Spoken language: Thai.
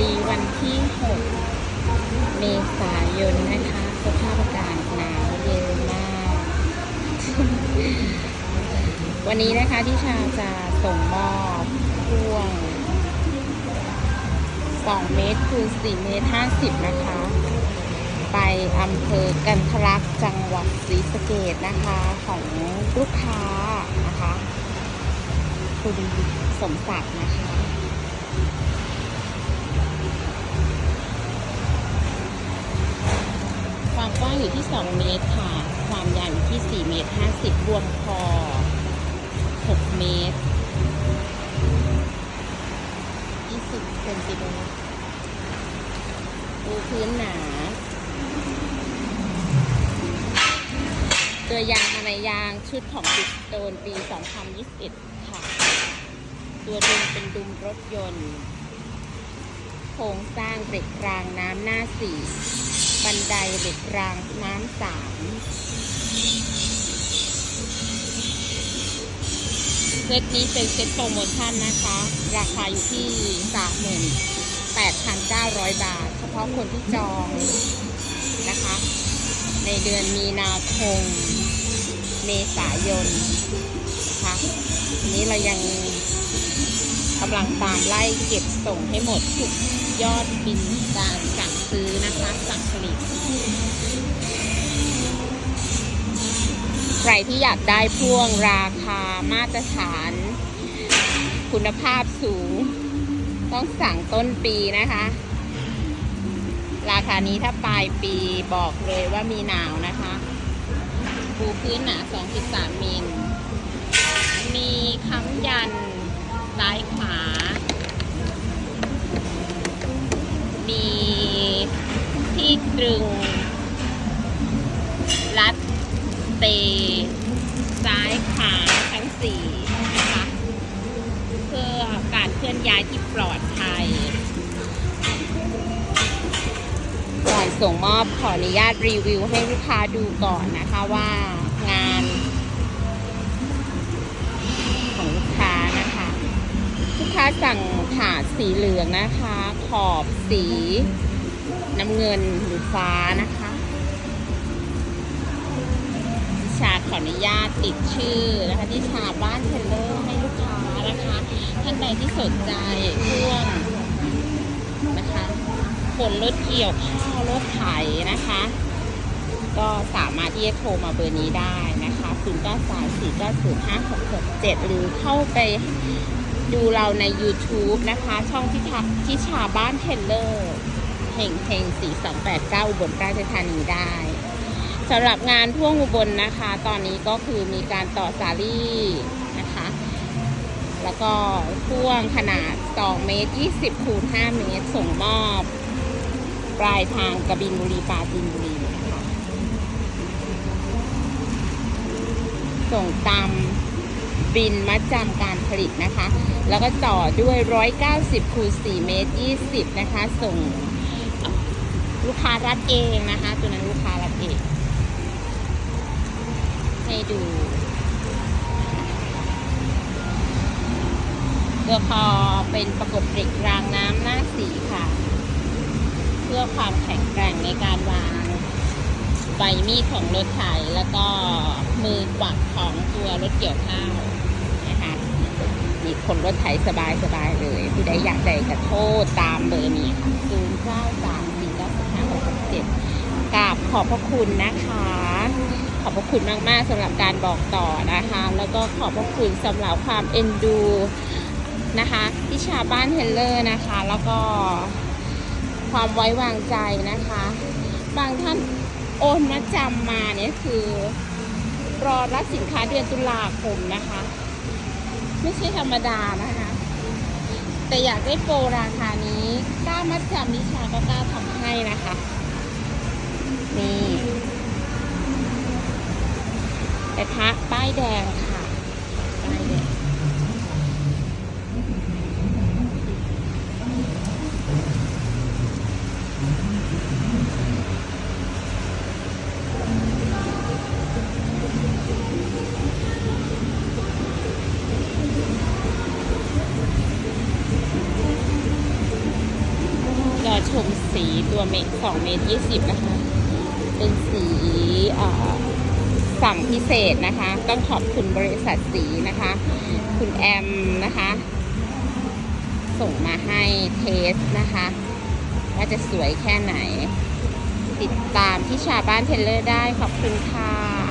ดีวันที่ 6 เมษายนนะคะ สภาพอากาศหนาวเย็นมาก วันนี้นะคะที่ชาจะส่งมอบพ่วง 2 เมตรคูณ4เมตร 50 นะคะ ไปอำเภอกันทลักษ์จังหวัดศรีสะเกดนะคะของลูกค้านะคะ คุณสมศักดิ์นะคะ ความกว้างอยู่ที่ 2 เมตรค่ะ ความยาวอยู่ที่ 4 เมตร 50รวมคอ 6 เมตร 20เซนติเมตรปูพื้นหนา ตัวยางมาในยางชุดของบิสโตนปี 2021 ค่ะ ตัวดุมเป็นดุมรถยนต์ โครงสร้างเหล็กรางน้ำหน้าสี บันไดเหล็กรางน้ำสามเซตนี้เป็นเซตโปรโมชั่นนะคะ ราคาอยู่ที่38,900บาท เฉพาะคนที่จองนะคะ ในเดือนมีนาคม เมษายนนะคะนี้เรายัง กำลังตามไล่เก็บส่งให้หมดทุกยอดบินการสั่งซื้อนะคะสั่งผลิต ใครที่อยากได้พ่วงราคามาตรฐาน คุณภาพสูง ต้องสั่งต้นปีนะคะ ราคานี้ถ้าปลายปีบอกเลยว่ามีหนาวนะคะปูพื้นหนา 2.3 มิล มีค้ำยัน ซ้ายขวา มีที่กรึง รัดเตซ้ายขวาทั้งสี่นะคะ เพื่อการเคลื่อนย้ายที่ปลอดภัยก่อนส่งมอบขออนุญาตรีวิวให้ลูกค้าดูก่อนนะคะว่างาน ค้าสั่งถาดสีเหลืองนะคะ ขอบสีน้ำเงินหรือฟ้านะคะทิชาขออนุญาตติดชื่อนะคะทิชาบ้านเทเลอร์ให้ลูกค้านะคะ ท่านใดที่สนใจพ่วงนะคะขนรถเกี่ยวข้าวรถไถนะคะ ก็สามารถที่จะโทรมาเบอร์นี้ได้นะคะ0 9 3 4 9 0 5 6 6 7 หรือเข้าไป ดูเราใน YouTube นะคะ ช่องที่ทักที่ชาบ้านเทรลเลอร์เฮงเฮง4289อุบลราชธานีได้สำหรับงานพ่วงอุบลนะคะ ตอนนี้ก็คือมีการต่อสาลี่นะคะ แล้วก็พ่วงขนาด 2 เมตร 20คูณ5เมตร ส่งมอบ ปลายทางกระบินบุรีปราจีนบุรีนะคะส่งตาม บินมัดจำการผลิตนะคะ แล้วก็ต่อด้วย 190คูณ4เมตร20 นะคะ ส่งลูกค้ารับเองนะคะ ตัวนั้นลูกค้ารับเอง ให้ดู ตัวคอเป็นประกบเหล็กรางน้ำหน้าสีค่ะ เพื่อความแข็งแกร่งในการวางใบมีดของรถไถแล้วก็มือกวักของตัวรถเกี่ยวข้าว คนรถไถสบายสบายเลย ผู้ใดอยากได้กระโทษตามเบอร์นี้ค่ะ0 9 3 4 9 5 6 6 7กราบขอบพระคุณนะคะ ขอบพระคุณมาก ๆสำหรับการบอกต่อนะคะ แล้วก็ขอบพระคุณสำหรับความเอ็นดูนะคะที่ชาวบ้านเฮลเลอร์นะคะ แล้วก็ความไว้วางใจนะคะ บางท่านโอนมาจำมาเนี่ยคือ รอรับสินค้าเดือนตุลาคมนะคะ ไม่ใช่ธรรมดานะคะ แต่อยากได้โปรราคานี้กล้ามัดจำนิชาก็กล้าทำให้นะคะ นี่กระทะป้ายแดงค่ะ ตัวเมตรสองเมตรยี่สิบนะคะ เป็นสีสั่งพิเศษนะคะ ต้องขอบคุณบริษัทสีนะคะ คุณแอมนะคะ ส่งมาให้เทสนะคะ ว่าจะสวยแค่ไหน ติดตามที่ชาบ้านเทเลอร์ได้ขอบคุณค่ะ